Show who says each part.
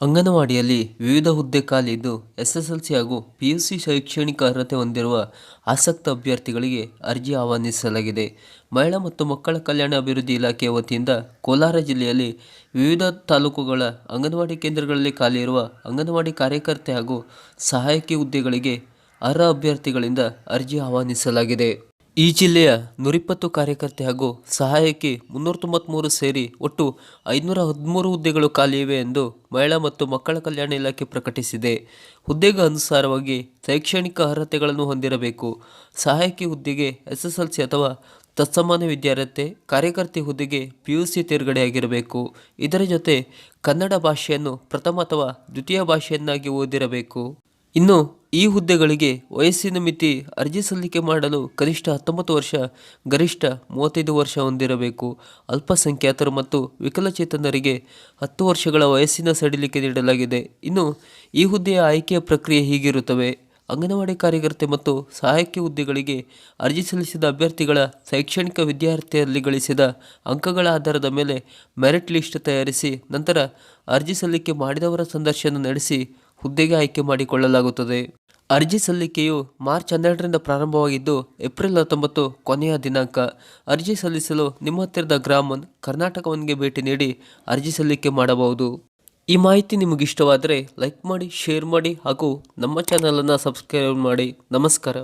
Speaker 1: ಅಂಗನವಾಡಿಯಲ್ಲಿ ವಿವಿಧ ಹುದ್ದೆ ಖಾಲಿ ಇದ್ದು ಎಸ್ಎಸ್ಎಲ್ಸಿ ಹಾಗೂ ಪಿಯುಸಿ ಶೈಕ್ಷಣಿಕ ಅರ್ಹತೆ ಹೊಂದಿರುವ ಆಸಕ್ತ ಅಭ್ಯರ್ಥಿಗಳಿಗೆ ಅರ್ಜಿ ಆಹ್ವಾನಿಸಲಾಗಿದೆ. ಮಹಿಳಾ ಮತ್ತು ಮಕ್ಕಳ ಕಲ್ಯಾಣ ಅಭಿವೃದ್ಧಿ ಇಲಾಖೆಯ ವತಿಯಿಂದ ಕೋಲಾರ ಜಿಲ್ಲೆಯಲ್ಲಿ ವಿವಿಧ ತಾಲೂಕುಗಳ ಅಂಗನವಾಡಿ ಕೇಂದ್ರಗಳಲ್ಲಿ ಖಾಲಿ ಇರುವ ಅಂಗನವಾಡಿ ಕಾರ್ಯಕರ್ತೆ ಹಾಗೂ ಸಹಾಯಕಿ ಹುದ್ದೆಗಳಿಗೆ ಅರ್ಹ ಅಭ್ಯರ್ಥಿಗಳಿಂದ ಅರ್ಜಿ ಆಹ್ವಾನಿಸಲಾಗಿದೆ. ಈ ಜಿಲ್ಲೆಯ ನೂರಿಪ್ಪತ್ತು ಕಾರ್ಯಕರ್ತೆ ಹಾಗೂ ಸಹಾಯಕಿ ಮುನ್ನೂರ ತೊಂಬತ್ತ್ಮೂರು ಸೇರಿ ಒಟ್ಟು ಐದುನೂರ ಹದಿಮೂರು ಹುದ್ದೆಗಳು ಖಾಲಿ ಇವೆ ಎಂದು ಮಹಿಳಾ ಮತ್ತು ಮಕ್ಕಳ ಕಲ್ಯಾಣ ಇಲಾಖೆ ಪ್ರಕಟಿಸಿದೆ. ಹುದ್ದೆಗೆ ಅನುಸಾರವಾಗಿ ಶೈಕ್ಷಣಿಕ ಅರ್ಹತೆಗಳನ್ನು ಹೊಂದಿರಬೇಕು. ಸಹಾಯಕಿ ಹುದ್ದೆಗೆ ಎಸ್ಎಸ್ಎಲ್ಸಿ ಅಥವಾ ತತ್ಸಮಾನ ವಿದ್ಯಾರ್ಹತೆ, ಕಾರ್ಯಕರ್ತೆ ಹುದ್ದೆಗೆ ಪಿ ಯು ಸಿ ತೇರ್ಗಡೆಯಾಗಿರಬೇಕು. ಇದರ ಜೊತೆ ಕನ್ನಡ ಭಾಷೆಯನ್ನು ಪ್ರಥಮ ಅಥವಾ ದ್ವಿತೀಯ ಭಾಷೆಯನ್ನಾಗಿ ಓದಿರಬೇಕು. ಇನ್ನು ಈ ಹುದ್ದೆಗಳಿಗೆ ವಯಸ್ಸಿನ ಮಿತಿ ಅರ್ಜಿ ಸಲ್ಲಿಕೆ ಮಾಡಲು ಕನಿಷ್ಠ ಹತ್ತೊಂಬತ್ತು ವರ್ಷ, ಗರಿಷ್ಠ ಮೂವತ್ತೈದು ವರ್ಷ ಹೊಂದಿರಬೇಕು. ಅಲ್ಪಸಂಖ್ಯಾತರು ಮತ್ತು ವಿಕಲಚೇತನರಿಗೆ ಹತ್ತು ವರ್ಷಗಳ ವಯಸ್ಸಿನ ಸಡಿಲಿಕೆ ನೀಡಲಾಗಿದೆ. ಇನ್ನು ಈ ಹುದ್ದೆಯ ಆಯ್ಕೆಯ ಪ್ರಕ್ರಿಯೆ ಹೀಗಿರುತ್ತವೆ. ಅಂಗನವಾಡಿ ಕಾರ್ಯಕರ್ತೆ ಮತ್ತು ಸಹಾಯಕಿ ಹುದ್ದೆಗಳಿಗೆ ಅರ್ಜಿ ಸಲ್ಲಿಸಿದ ಅಭ್ಯರ್ಥಿಗಳ ಶೈಕ್ಷಣಿಕ ವಿದ್ಯಾರ್ಥಿಯಲ್ಲಿ ಗಳಿಸಿದ ಅಂಕಗಳ ಆಧಾರದ ಮೇಲೆ ಮೆರಿಟ್ ಲಿಸ್ಟ್ ತಯಾರಿಸಿ, ನಂತರ ಅರ್ಜಿ ಸಲ್ಲಿಕೆ ಮಾಡಿದವರ ಸಂದರ್ಶನ ನಡೆಸಿ ಹುದ್ದೆಗೆ ಆಯ್ಕೆ ಮಾಡಿಕೊಳ್ಳಲಾಗುತ್ತದೆ. ಅರ್ಜಿ ಸಲ್ಲಿಕೆಯು ಮಾರ್ಚ್ ಹನ್ನೆರಡರಿಂದ ಪ್ರಾರಂಭವಾಗಿದ್ದು ಏಪ್ರಿಲ್ ಹತ್ತೊಂಬತ್ತು ಕೊನೆಯ ದಿನಾಂಕ. ಅರ್ಜಿ ಸಲ್ಲಿಸಲು ನಿಮ್ಮ ಹತ್ತಿರದ ಗ್ರಾಮನ್ ಕರ್ನಾಟಕವನ್ಗೆ ಭೇಟಿ ನೀಡಿ ಅರ್ಜಿ ಸಲ್ಲಿಕೆ ಮಾಡಬಹುದು. ಈ ಮಾಹಿತಿ ನಿಮಗಿಷ್ಟವಾದರೆ ಲೈಕ್ ಮಾಡಿ, ಶೇರ್ ಮಾಡಿ ಹಾಗೂ ನಮ್ಮ ಚಾನಲನ್ನು ಸಬ್ಸ್ಕ್ರೈಬ್ ಮಾಡಿ. ನಮಸ್ಕಾರ.